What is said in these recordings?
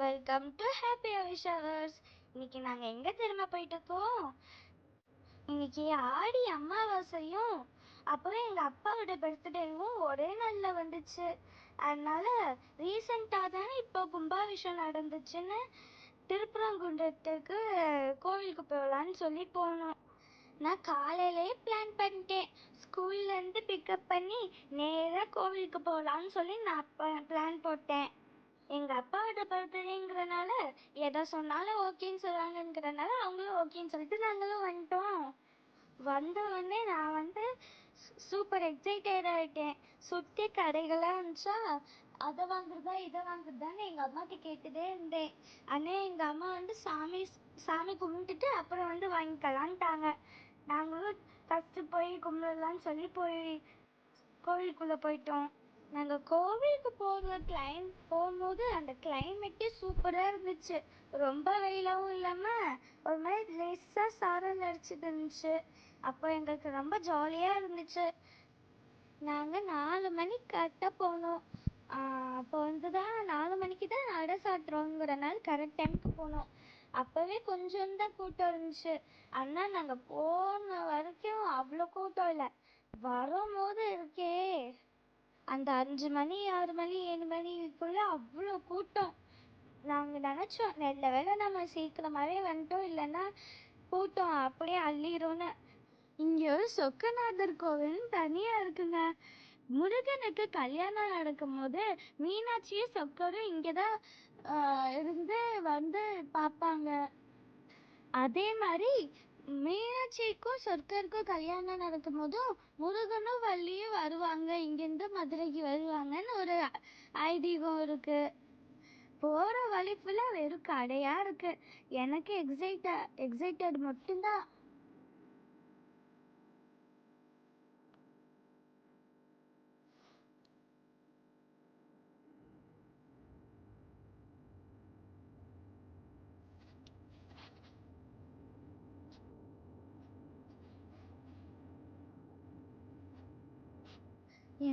Welcome to happy விஷவர்ஸ் இன்னைக்கு நாங்கள் எங்கே திரும்ப போயிட்டு இருக்கோம்? இன்னைக்கு ஆடி அமாவாசையும் அப்புறம் எங்கள் அப்பாவோட பர்த்டேவும் ஒரே நாளில் வந்துச்சு. அதனால ரீசெண்டாக தானே இப்போ கும்பாபிஷம் நடந்துச்சுன்னு திருப்பரங்குன்றத்துக்கு கோவிலுக்கு போகலான்னு சொல்லி போனோம். நான் காலையிலே பிளான் பண்ணிட்டேன். ஸ்கூல்லேருந்து பிக்கப் பண்ணி நேராக கோவிலுக்கு போகலான்னு சொல்லி நான் பிளான் போட்டேன். எங்கள் அப்பாவோட பர்த்டேங்கிறனால எதை சொன்னாலும் ஓகேன்னு சொல்லுவாங்கங்கிறனால அவங்களும் ஓகேன்னு சொல்லிட்டு நாங்களும் வந்துட்டோம். வந்த உடனே நான் வந்து சூப்பர் எக்ஸைட்டட் ஆகிட்டேன் சுற்றி கடைகளாக இருந்துச்சா அதை வாங்குறதா இதை வாங்குறதான்னு எங்கள் அம்மாட்ட கேட்டுட்டே இருந்தேன். ஆனால் எங்கள் அம்மா வந்து சாமி சாமி கும்பிட்டுட்டு அப்புறம் வந்து வாங்கிக்கலான்ட்டாங்க நாங்களும் ஃபஸ்ட்டு போய் கும்பிடலான்னு சொல்லி போய் கோவிலுக்குள்ளே போயிட்டோம். நாங்கள் கோவிலுக்கு போகிற கிளைம் போகும்போது அந்த கிளைமேட்டே சூப்பராக இருந்துச்சு. ரொம்ப வெயிலாகவும் இல்லாமல் ஒரு மாதிரி லேசாக சாரல் அடிச்சுட்டு இருந்துச்சு. அப்போ எங்களுக்கு ரொம்ப ஜாலியாக இருந்துச்சு. நாங்கள் நாலு மணிக்கு கரெக்டாக போனோம். அப்போ வந்து தான் நாலு மணிக்கு தான் அடை சாட்டுறோங்கிறனால கரெக்ட் டைமுக்கு போனோம். அப்போவே கொஞ்சம் தான் கூட்டம் இருந்துச்சு. ஆனால் நாங்கள் போன வரைக்கும் அவ்வளோ கூட்டம் இல்லை. வரும்போது இருக்கே. அந்த அஞ்சு மணி ஆறு மணி ஏழு மணிக்குள்ளே அவ்வளோ கூட்டம். நாங்கள் நினச்சோம் நல்ல வேளை நம்ம சீக்கிரமாகவே வந்துட்டோம். இல்லைன்னா கூட்டம் அப்படியே அள்ளிடும்னு இங்கே ஒரு சொக்கநாதர் கோவில்னு தனியாக இருக்குங்க. முருகனுக்கு கல்யாணம் நடக்கும்போது மீனாட்சியும் சொக்கரும் இங்கே தான் இருந்து வந்து பார்ப்பாங்க. அதே மாதிரி மீனாட்சிக்கும் சொர்க்கருக்கும் கல்யாணம் நடக்கும் போதும் முருகனும் வள்ளியும் வருவாங்க. இங்கேருந்து மதுரைக்கு வருவாங்கன்னு ஒரு ஐதீகம் இருக்கு. போகிற வழி ஃபுல்லாக வெறும் கடையாக இருக்கு. எனக்கு எக்ஸைட்ட எக்ஸைட்டட் மட்டும்தான்.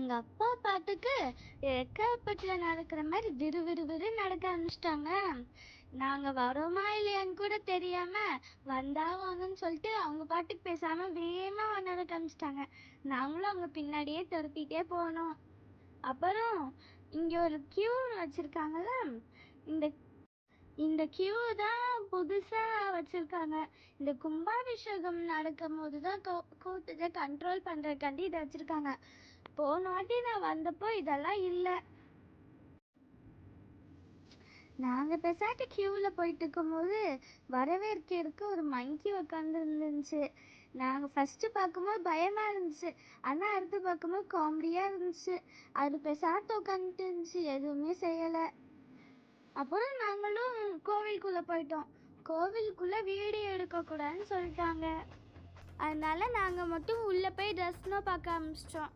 எங்க அப்பா பாட்டுக்கு ரெக்கார்பட்டில் நடக்கிற மாதிரி விறு விறு விறு நடக்க ஆரம்பிச்சிட்டாங்க. நாங்க வரோமா இல்லையான்னு கூட தெரியாம வந்தா வாங்கன்னு சொல்லிட்டு அவங்க பாட்டுக்கு பேசாம வேகமா நடக்க ஆரம்பிச்சிட்டாங்க. நாங்களும் அவங்க பின்னாடியே துரத்திட்டே போனோம். அப்புறம் இங்க ஒரு கியூ வச்சிருக்காங்கல்ல இந்த கியூ தான் புதுசா வச்சிருக்காங்க. இந்த கும்பாபிஷேகம் நடக்கும் போது தான் கூட்டத்தை கண்ட்ரோல் பண்றதுக்காண்டி இதை வச்சிருக்காங்க. போன வாட்டி நான் வந்தப்போ இதெல்லாம் இல்லை. நாங்கள் பெசாட்டு க்யூவில் போயிட்டு இருக்கும்போது வரவேற்கிறதுக்கு ஒரு மங்கி உட்காந்து இருந்துச்சு நாங்கள் ஃபஸ்ட்டு பார்க்கும்போது பயமாக இருந்துச்சு. ஆனால் அடுத்து பார்க்கும்போது காமெடியாக இருந்துச்சு. அது பெசாட்டு உட்காந்துட்டு இருந்துச்சு. எதுவுமே செய்யலை. அப்புறம் நாங்களும் கோவிலுக்குள்ளே போயிட்டோம். கோவிலுக்குள்ளே வீடியோ எடுக்கக்கூடாதுன்னு சொல்லிட்டாங்க. அதனால நாங்கள் மட்டும் உள்ளே போய் ட்ரெஸ்லாம் பார்க்க ஆரம்பிச்சிட்டோம்.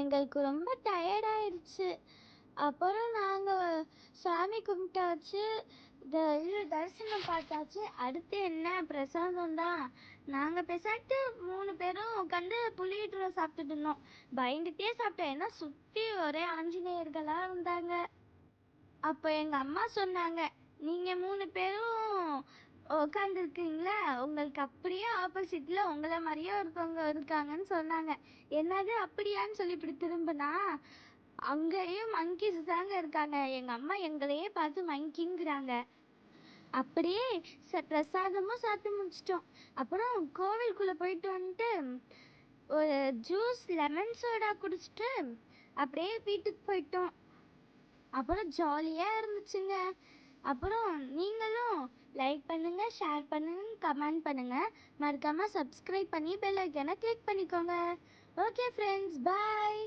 எங்களுக்கு ரொம்ப டயர்டாயிடுச்சு அப்புறம் நாங்கள் சாமி கும்பிட்டாச்சு இது தரிசனம் பார்த்தாச்சு. அடுத்து என்ன பிரசாதம் தான்? நாங்கள் பெசாட்டு மூணு பேரும் உட்காந்து புளியீட்டுல சாப்பிட்டுட்டு இருந்தோம். பயந்துட்டே சாப்பிட்டோம். ஏன்னா சுற்றி ஒரே ஆஞ்சநேயர்களாக இருந்தாங்க. அப்போ எங்கள் அம்மா சொன்னாங்க நீங்கள் மூணு பேரும் உட்காந்துருக்கீங்களா உங்களுக்கு அப்படியே ஆப்போசிட்டில் உங்களை மாதிரியே ஒருத்தவங்க இருக்காங்கன்னு சொன்னாங்க. என்னது அப்படியான்னு சொல்லி இப்படி திரும்பினா? அங்கேயும் மங்கிஸ் தாங்க இருக்காங்க. எங்கள் அம்மா எங்களையே பார்த்து மங்கிங்கிறாங்க அப்படியே ச பிரசாதமும் சாப்பிட்டு முடிச்சிட்டோம். அப்புறம் கோவிலுக்குள்ளே போயிட்டு வந்துட்டு ஒரு ஜூஸ் லெமன் சோடா குடிச்சிட்டு அப்படியே வீட்டுக்கு போயிட்டோம். அப்புறம் ஜாலியாக இருந்துச்சுங்க. அப்புறம் நீங்களும் லைக் பண்ணுங்க ஷேர் பண்ணுங்க கமெண்ட் பண்ணுங்க. மறக்காம சப்ஸ்கிரைப் பண்ணி பெல் ஐக்கனை கிளிக் பண்ணிக்கோங்க. Okay friends bye